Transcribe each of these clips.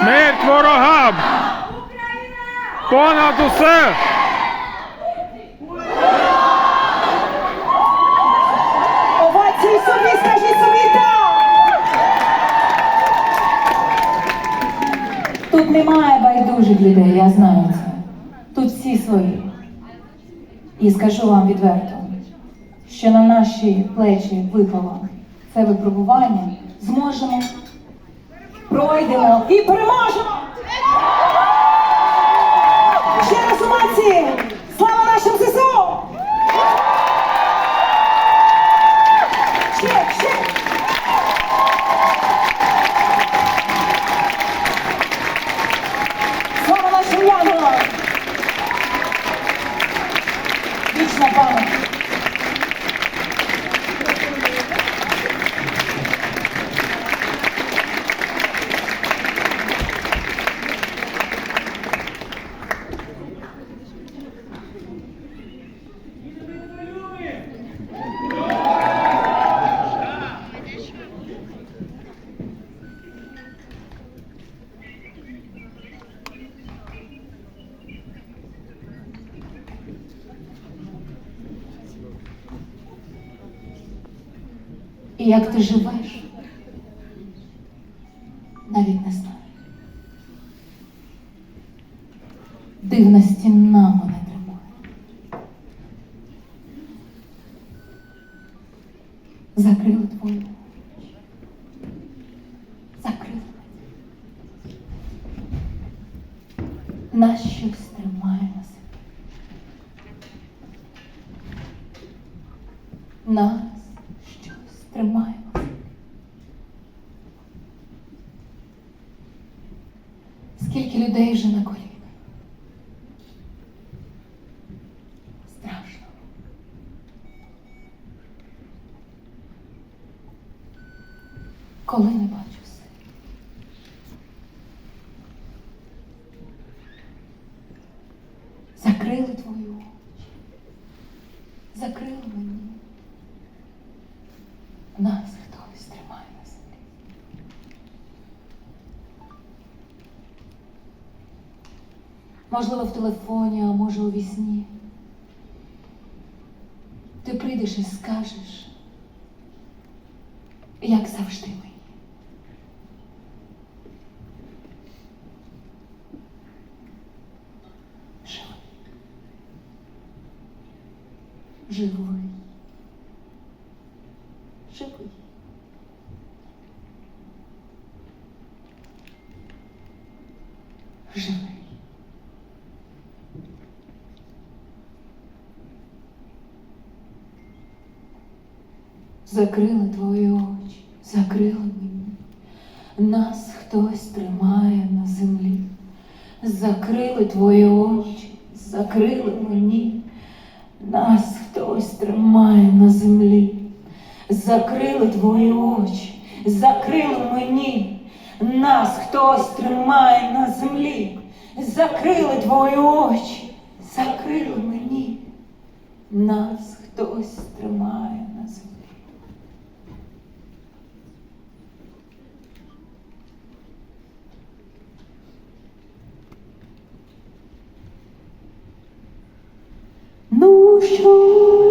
Смерть ворогам! Понад усе! Овації собі, скажіть собі! Тут немає байдужих людей, я знаю це. Тут всі свої. І скажу вам відверто, що на наші плечі випало це випробування, зможемо, пройдемо і переможемо! Ще раз овації! Як ти живеш, навіть не знаю. Дивна стіна мене тримає. Закрили твою. очі. Закрили. Нас щось тримає на. Нас щось тримає. на себе. Скільки людей вже на? Страшно. Коли не бачу все. Закрили твої очі. Закрили мені. Нас хтось тримає на землі. Можливо, в телефоні, а може у вісні. Ти прийдеш і скажеш, як завжди мені. Живий. Живий. Живий. Живий. Закрили твої очі, закрили мені. Нас хтось тримає на землі. Закрили твої очі, закрили мені. Нас хтось тримає на землі. Закрили твої очі, закрили мені. Нас хтось тримає на землі. Закрили твої очі, закрили мені. Нас хтось тримає на землі. Ну що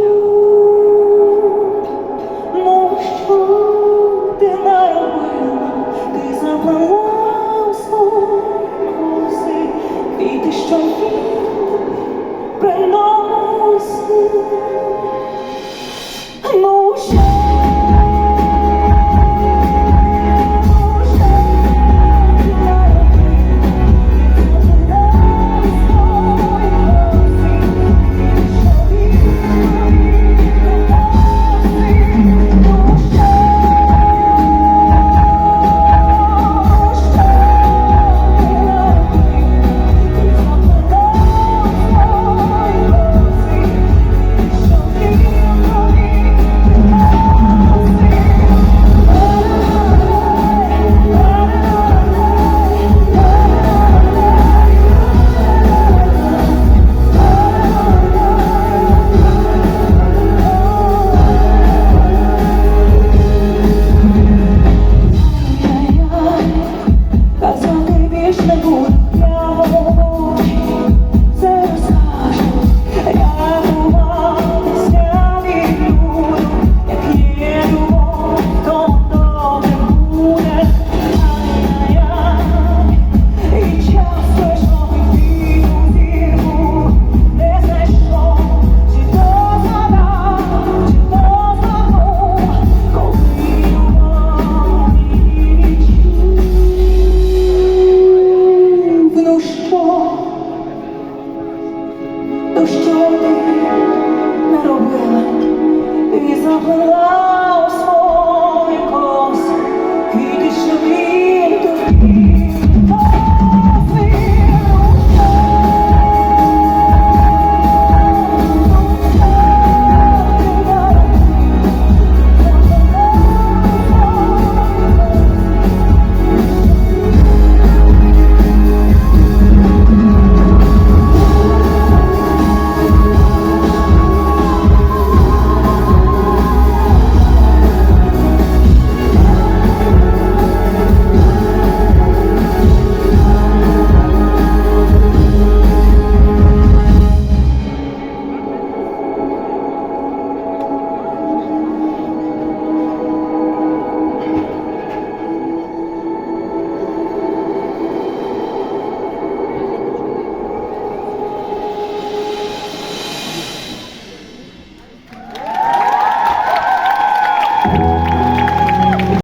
to.